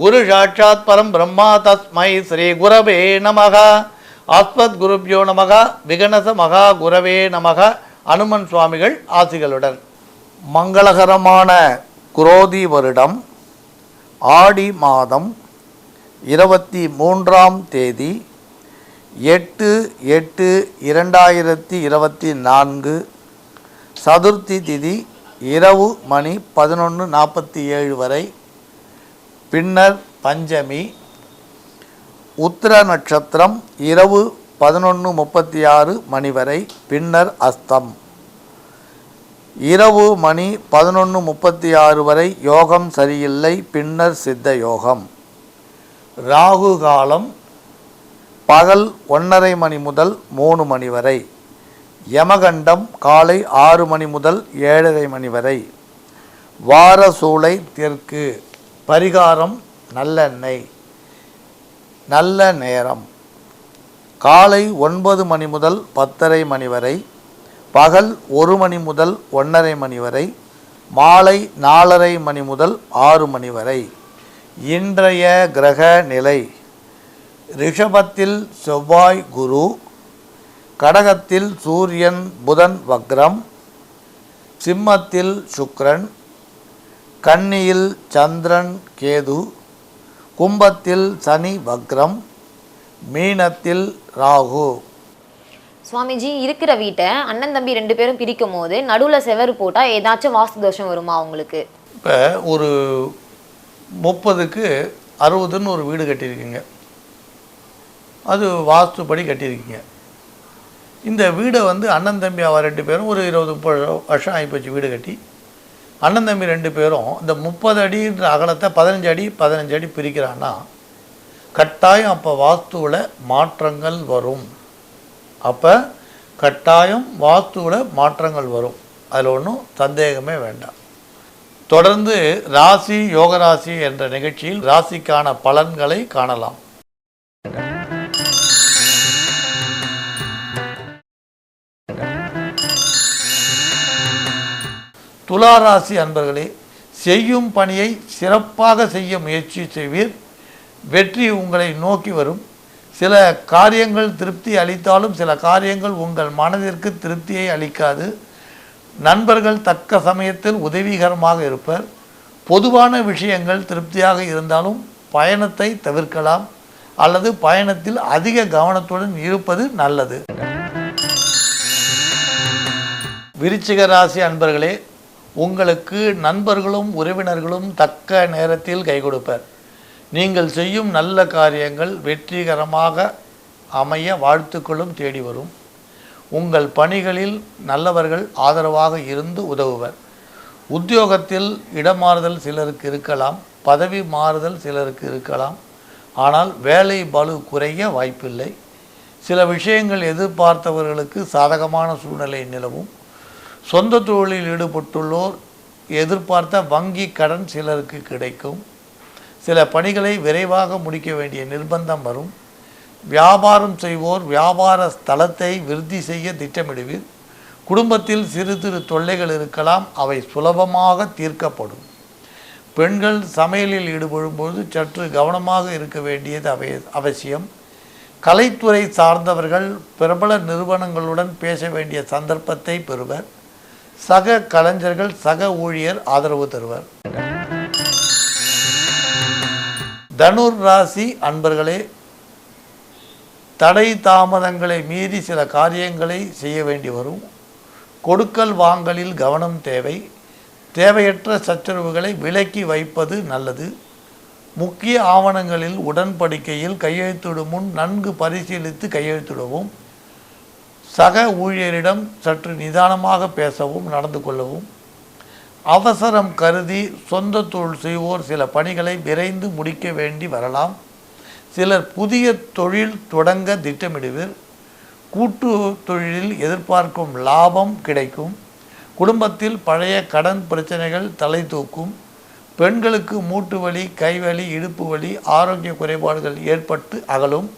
குரு சாட்சாத் பரம் பிரம்மா தஸ்மை ஸ்ரீ குரவே நமக. ஆஸ்மத் குருப்யோ நமக விகணச மகா குரவே நமக. அனுமன் சுவாமிகள் ஆசிகளுடன். மங்களகரமான குரோதி வருடம் ஆடி மாதம் இருபத்தி மூன்றாம் தேதி எட்டு எட்டு இரண்டாயிரத்தி இருபத்தி நான்கு சதுர்த்தி திதி இரவு மணி பதினொன்று நாற்பத்தி ஏழு வரை பின்னர் பஞ்சமி உத்திர நட்சத்திரம் இரவு பதினொன்று முப்பத்தி ஆறு மணி வரை பின்னர் அஸ்தம். இரவு மணி பதினொன்று முப்பத்தி ஆறு வரை யோகம் சரியில்லை பின்னர் சித்த யோகம். ராகு காலம் பகல் ஒன்றரை மணி முதல் மூணு மணி வரை யமகண்டம் காலை ஆறு மணி முதல் ஏழரை மணி வரை. வார சூளை தெற்கு பரிகாரம் நல்லெண்ணெய். நல்ல நேரம். காலை ஒன்பது மணி முதல் பத்தரை மணி வரை பகல் ஒரு மணி முதல் ஒன்றரை மணி வரை மாலை நாலரை மணி முதல் ஆறு மணி வரை. இன்றைய கிரக நிலை. ரிஷபத்தில் செவ்வாய் குரு கடகத்தில் சூரியன் புதன் வக்ரம் சிம்மத்தில் சுக்ரன் கன்னியில் சந்திரன் கேது கும்பத்தில் சனி வக்ரம் மீனத்தில் ராகு. சுவாமிஜி இருக்கிற வீட்டை அண்ணன் தம்பி ரெண்டு பேரும் பிரிக்கும் போது நடுவில் செவரு போட்டால் ஏதாச்சும் வாஸ்து தோஷம் வருமா அவங்களுக்கு இப்போ ஒரு முப்பதுக்கு அறுபதுன்னு ஒரு வீடு கட்டியிருக்கீங்க. அது வாஸ்துப்படி கட்டியிருக்கீங்க. இந்த வீடை வந்து அண்ணன் தம்பி அவ ரெண்டு பேரும் ஒரு இருபது முப்பது வருஷம் ஆகிப்போச்சு வீடு கட்டி. அண்ணன் தம்பி ரெண்டு பேரும் இந்த முப்பது அடின்ற அகலத்தை பதினஞ்சு அடி பதினஞ்சு அடி பிரிக்கிறான்னா கட்டாயம் அப்போ வாஸ்துவில் மாற்றங்கள் வரும். அப்போ கட்டாயம் வாஸ்துவில் மாற்றங்கள் வரும். அதில் ஒன்றும் சந்தேகமே வேண்டாம். தொடர்ந்து ராசி யோகராசி என்ற நிகழ்ச்சியில் ராசிக்கான பலன்களை காணலாம். துலா ராசி அன்பர்களே செய்யும் பணியை சிறப்பாக செய்ய முயற்சி செய்வீர். வெற்றி உங்களை நோக்கி வரும். சில காரியங்கள் திருப்தி அளித்தாலும் சில காரியங்கள் உங்கள் மனதிற்கு திருப்தியை அளிக்காது. நண்பர்கள் தக்க சமயத்தில் உதவிகரமாக இருப்பர். பொதுவான விஷயங்கள் திருப்தியாக இருந்தாலும் பயணத்தை தவிர்க்கலாம். அல்லது பயணத்தில் அதிக கவனத்துடன் இருப்பது நல்லது. விருச்சிக ராசி அன்பர்களே உங்களுக்கு நண்பர்களும் உறவினர்களும் தக்க நேரத்தில் கை கொடுப்பர். நீங்கள் செய்யும் நல்ல காரியங்கள் வெற்றிகரமாக அமைய வாழ்த்துக்களும் தேடி வரும். உங்கள் பணிகளில் நல்லவர்கள் ஆதரவாக இருந்து உதவுவர். உத்தியோகத்தில் இடமாறுதல் சிலருக்கு இருக்கலாம் பதவி மாறுதல் சிலருக்கு இருக்கலாம். ஆனால் வேலை பலு குறைய வாய்ப்பில்லை. சில விஷயங்கள் எதிர்பார்த்தவர்களுக்கு சாதகமான சூழ்நிலை நிலவும். சொந்த தொழிலில் ஈடுபட்டுள்ளோர் எதிர்பார்த்த வங்கி கடன் சிலருக்கு கிடைக்கும். சில பணிகளை விரைவாக முடிக்க வேண்டிய நிர்பந்தம் வரும். வியாபாரம் செய்வோர் வியாபார ஸ்தலத்தை விருத்தி செய்ய திட்டமிடுவீர். குடும்பத்தில் சிறு சிறு தொல்லைகள் இருக்கலாம் அவை சுலபமாக தீர்க்கப்படும். பெண்கள் சமையலில் ஈடுபடும்போது சற்று கவனமாக இருக்க வேண்டியது அவை அவசியம். கலைத்துறை சார்ந்தவர்கள் பிரபல நிறுவனங்களுடன் பேச வேண்டிய சந்தர்ப்பத்தை பெறுவர். சக கலைஞர்கள் சக ஊழியர் ஆதரவு தருவர். தனுர் ராசி அன்பர்களே தடை தாமதங்களை மீறி சில காரியங்களை செய்ய வேண்டி வரும். கொடுக்கல் வாங்கலில் கவனம் தேவை. தேவையற்ற சச்சரவுகளை விலக்கி வைப்பது நல்லது. முக்கிய ஆவணங்களில் உடன்படிக்கையில் கையெழுத்திடும் முன் நன்கு பரிசீலித்து கையெழுத்திடுவோம். சக ஊழியரிடம் சற்று நிதானமாக பேசவும் நடந்து கொள்ளவும் அவசரம் கருதி சொந்த தொழில் செய்வோர் சில பணிகளை விரைந்து முடிக்க வேண்டி வரலாம். சிலர் புதிய தொழில் தொடங்க திட்டமிடுவர். கூட்டு தொழிலில் எதிர்பார்க்கும் லாபம் கிடைக்கும். குடும்பத்தில் பழைய கடன் பிரச்சனைகள் தலை தூக்கும். பெண்களுக்கு மூட்டு வலி கைவலி இடுப்பு வலி ஆரோக்கிய குறைபாடுகள் ஏற்பட்டு அகலும்.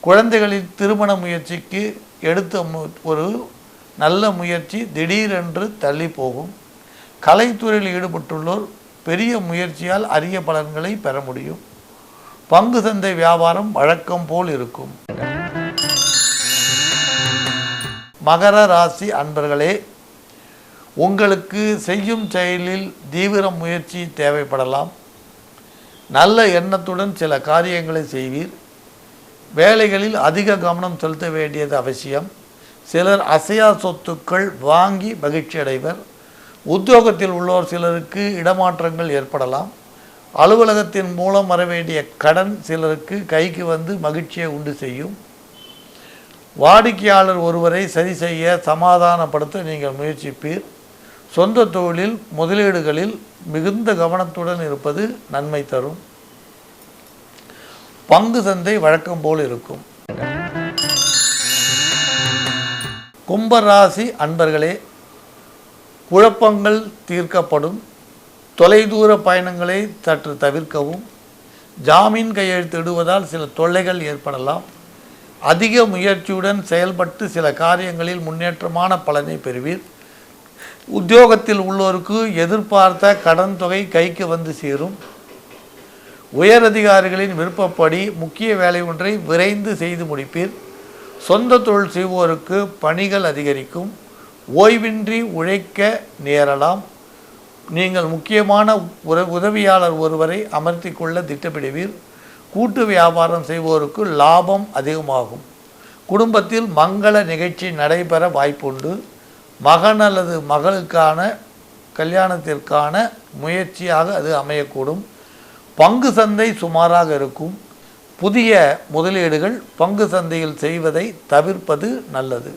குழந்தைகளின் திருமண முயற்சிக்கு எடுத்த மு ஒரு நல்ல முயற்சி திடீரென்று தள்ளி போகும். கலைத்துறையில் ஈடுபட்டுள்ளோர் பெரிய முயற்சியால் அரிய பலன்களை பெற முடியும். பங்கு சந்தை வியாபாரம் வழக்கம் போல் இருக்கும். மகர ராசி அன்பர்களே உங்களுக்கு செய்யும் செயலில் தீவிர முயற்சி தேவைப்படலாம். நல்ல எண்ணத்துடன் சில காரியங்களை செய்வீர். வேலைகளில் அதிக கவனம் செலுத்த வேண்டியது அவசியம். சிலர் அசையா சொத்துக்கள் வாங்கி மகிழ்ச்சி அடைவர் உத்தியோகத்தில் உள்ளோர் சிலருக்கு இடமாற்றங்கள் ஏற்படலாம். அலுவலகத்தின் மூலம் வர வேண்டிய கடன் சிலருக்கு கைக்கு வந்து மகிழ்ச்சியை உண்டு செய்யும். வாடிக்கையாளர் ஒருவரை சரி செய்ய சமாதானப்படுத்த நீங்கள் முயற்சிப்பீர். சொந்த தொழிலில் முதலீடுகளில் மிகுந்த கவனத்துடன் இருப்பது நன்மை தரும். பங்கு சந்தை வழக்கம் போல் இருக்கும். கும்பராசி அன்பர்களே குழப்பங்கள் தீர்க்கப்படும். தொலைதூர பயணங்களை சற்று தவிர்க்கவும். ஜாமீன் கையெழுத்திடுவதால் சில தொல்லைகள் ஏற்படலாம். அதிக முயற்சியுடன் செயல்பட்டு சில காரியங்களில் முன்னேற்றமான பலனை பெறுவீர். உத்தியோகத்தில் உள்ளோருக்கு எதிர்பார்த்த கடன் தொகை கைக்கு வந்து சேரும். உயர் அதிகாரிகளின் விருப்பப்படி முக்கிய வேலை ஒன்றை விரைந்து செய்து முடிப்பீர். சொந்த தொழில் செய்வோருக்கு பணிகள் அதிகரிக்கும். ஓய்வின்றி உழைக்க நேரலாம். நீங்கள் முக்கியமான உற உதவியாளர் ஒருவரை அமர்த்தி கொள்ள திட்டமிடுவீர். கூட்டு வியாபாரம் செய்வோருக்கு லாபம் அதிகமாகும். குடும்பத்தில் மங்கள நிகழ்ச்சி நடைபெற வாய்ப்புண்டு. மகன் அல்லது மகளுக்கான கல்யாணத்திற்கான முயற்சியாக அது அமையக்கூடும். பங்கு சந்தை சுமாராக இருக்கும். புதிய முதலீடுகள் பங்கு சந்தையில் செய்வதை தவிர்ப்பது நல்லது.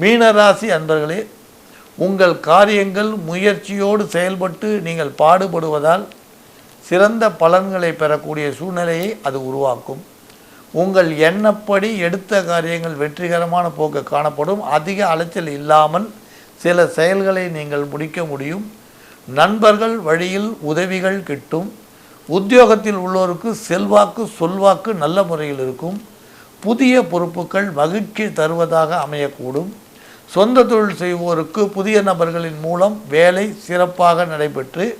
மீனராசி அன்பர்களே உங்கள் காரியங்கள் முயற்சியோடு செயல்பட்டு நீங்கள் பாடுபடுவதால் சிறந்த பலன்களை பெறக்கூடிய சூழ்நிலையை அது உருவாக்கும். உங்கள் எண்ணப்படி எடுத்த காரியங்கள் வெற்றிகரமான போக்கு காணப்படும். அதிக அலைச்சல் இல்லாமல் சில செயல்களை நீங்கள் முடிக்க முடியும். நண்பர்கள் வழியில் உதவிகள் கிட்டும் உத்தியோகத்தில் உள்ளோருக்கு செல்வாக்கு சொல்வாக்கு நல்ல முறையில் இருக்கும் புதிய பொறுப்புகள் மகிழ்ச்சி தருவதாக அமையக்கூடும். சொந்த தொழில் செய்வோருக்கு புதிய நபர்களின் மூலம் வேலை சிறப்பாக நடைபெற்று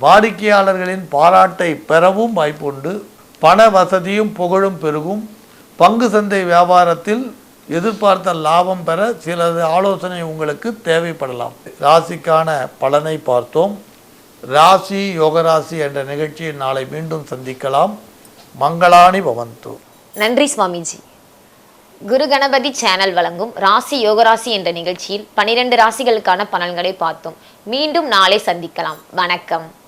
வாடிக்கையாளர்களின் பாராட்டை பெறவும் வாய்ப்புண்டு. பண வசதியும் புகழும் பெருகும். பங்கு சந்தை வியாபாரத்தில் எதிர்பார்த்த லாபம் பெற சிலது ஆலோசனை உங்களுக்கு தேவைப்படலாம். ராசிக்கான பலனை பார்த்தோம். ராசி யோகராசி என்ற நிகழ்ச்சியை நாளை மீண்டும் சந்திக்கலாம். மங்களானி பவந்து. நன்றி சுவாமிஜி. குரு கணபதி சேனல் வழங்கும் ராசி யோகராசி என்ற நிகழ்ச்சியில் பனிரெண்டு ராசிகளுக்கான பலன்களை பார்த்தோம். மீண்டும் நாளை சந்திக்கலாம். வணக்கம்.